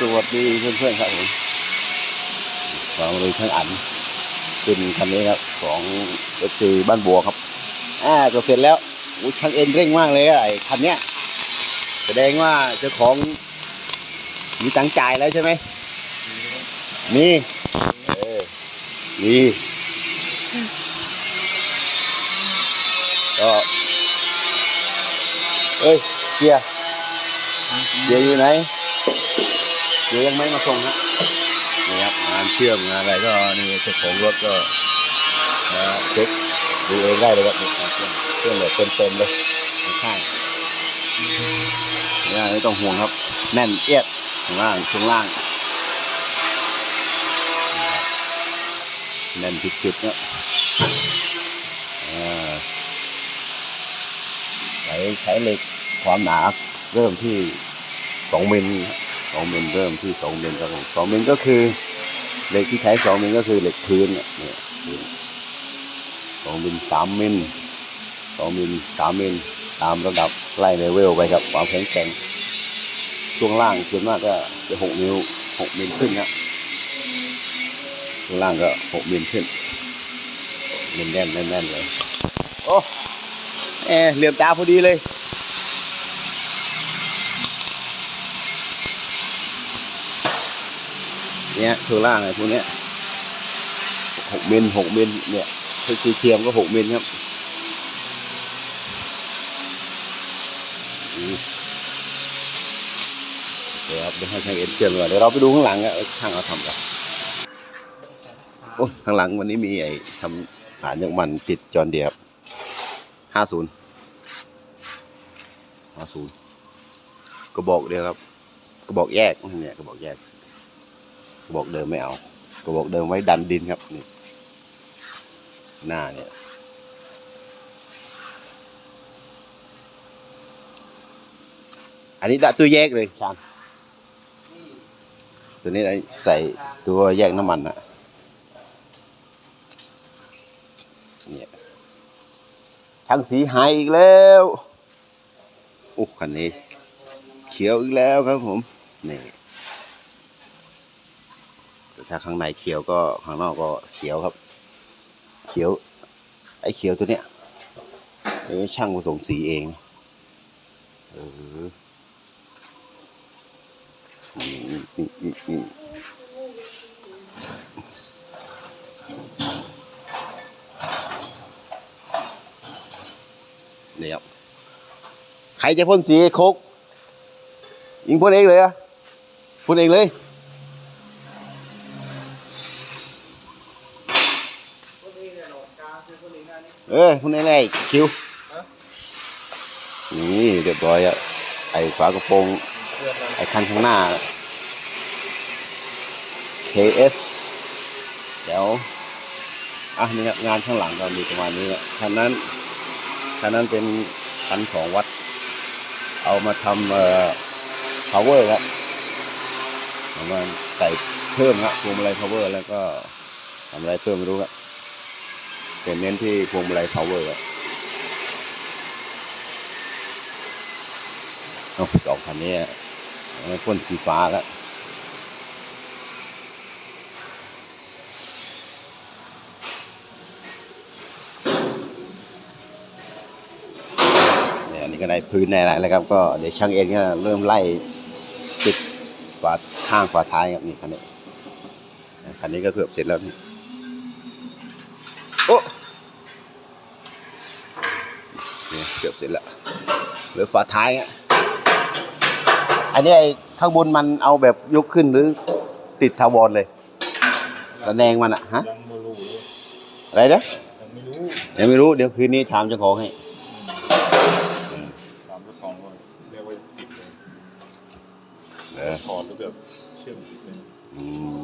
สวัสดีเพื่อนๆครับผมของเลยช่างอันเป็นคันนี้ครับของเอฟซีบ้านบัวครับ อ่าก็เสร็จแล้วอู้ช่างเอ็นเร่งมากเลยไอ้คันเนี้ยแสดงว่าเจ้าของมีตังค์จ่ายแล้วใช่ไหมมีเออมีก็เอ้ยเกียร์เกียร์อยู่ไหน เกียร์ยังไม่มาส่งฮะนี่ครับงานเชื่อมงานอะไรก็นี่เจ้าของรถก็เอ่อเช็คดูเองได้เลยครับนี่งานเชื่อมเครื่องแบบเต็มๆเลยข้างๆเนี่ยไม่ต้องห่วงครับ แน่นเอียดข้างล่างช่วงล่างแน่นจุดๆเนี่ยอ่าใช้ใช้เหล็กความหนาเริ่มที่สองมิลส องเมิลเริ่มที่สองเมิลครับผมสองเมิลก็คือเหล็กที่ใช้สองเมิลก็คือเหล็กพื้นเนี่ยสองเมิลสามเมิลสองเมิลสามเมิลตามระดับไล่เลเวลไปครับความแข็งแกร่งช่วงล่างส่วนมากก็จะหกนิ้วหกเมิลขึ้นนะช่วงล่างก็หกเมิลขึ้นแน่นแน่นแน่นเลยโอ้แอเหลี่ยมตาพอดีเลย เนี่ยช่วล่างไอ้พวกเนี้ยหกมิลหกมิลเนี่ยคือเทียมก็หกมิลครับอืมเดี๋ยวครับเดี๋ยวให้ช่างเอ็นเชื่อมก่อนเดี๋ยวเราไปดูข้างหลังอะช่างเขาทำกันโอ้ข้างหลังวันนี้มีไอ้ทำหานยังมันติดจอนเดียบห้าศูนย์ห้าศูนย์กระบอกเดียวครับกระบอกแยกเนี่ยกระบอกแยก กระบอกเดิมไม่เอากระบอกเดิมไว้ดันดินครับนี่หน้าเนี่ยอันนี้ดะตัวแยกเลยชานตัวนี้ใส่ตัวแยกน้ำมันอะเนี่ยทั้งสีหายอีกแล้วโอ้คันนี้ เขียวอีกแล้วครับผมนี่ ถ้าข้างในเขียวก็ข้างนอกก็เขียวครับ เขียว ไอ้เขียวตัวเนี้ยช่างผสมสีเองเออเดี๋ยวใครจะพ่นสีโคกยิงพ่นเองเลยอะพ่นเองเลย เออพ่นเองเลยคิวนี่เรียบร้อยอะไอ้ฝากระโปรงไอ้คันข้างหน้า KS เดี๋ยวอะนี่ครับงานข้างหลังก็มีประมาณนี้ครับคันนั้นคันนั้นเป็นคันของวัด เอามาทำเอ่อ power ครับเอามาใส่เพิ่มครับพวงมาลัย power แล้วก็ทำอะไรเพิ่มไม่รู้ครับ เป็นเน้นที่พวงมาลัย power ครับเอาสองคันนี้พ่นสีฟ้าแล้วเนี่ยนี่ก็ได้พื้นในอะไรแล้วครับก็เดี๋ยวช่างเอ็นก็เริ่มไล่ติดฝาข้างฝาท้ายครับนี่คันนี้คันนี้ก็เกือบเสร็จแล้วนี่โอ้ เนี่ยเกือบเสร็จแล้วเหลือฝาท้ายอะอันนี้ไอ้ข้างบนมันเอาแบบยกขึ้นหรือติดทาวรเลยระแนงมันอะฮะยังไม่รู้เลยอะไรนะยังไม่รู้ยังไม่รู้เดี๋ยวคืนนี้ถามเจ้าของให้ตามเจ้าของก่อนเรียกว่าติดเลยเออถอดแล้วแบบเชื่อมติดเลยอืม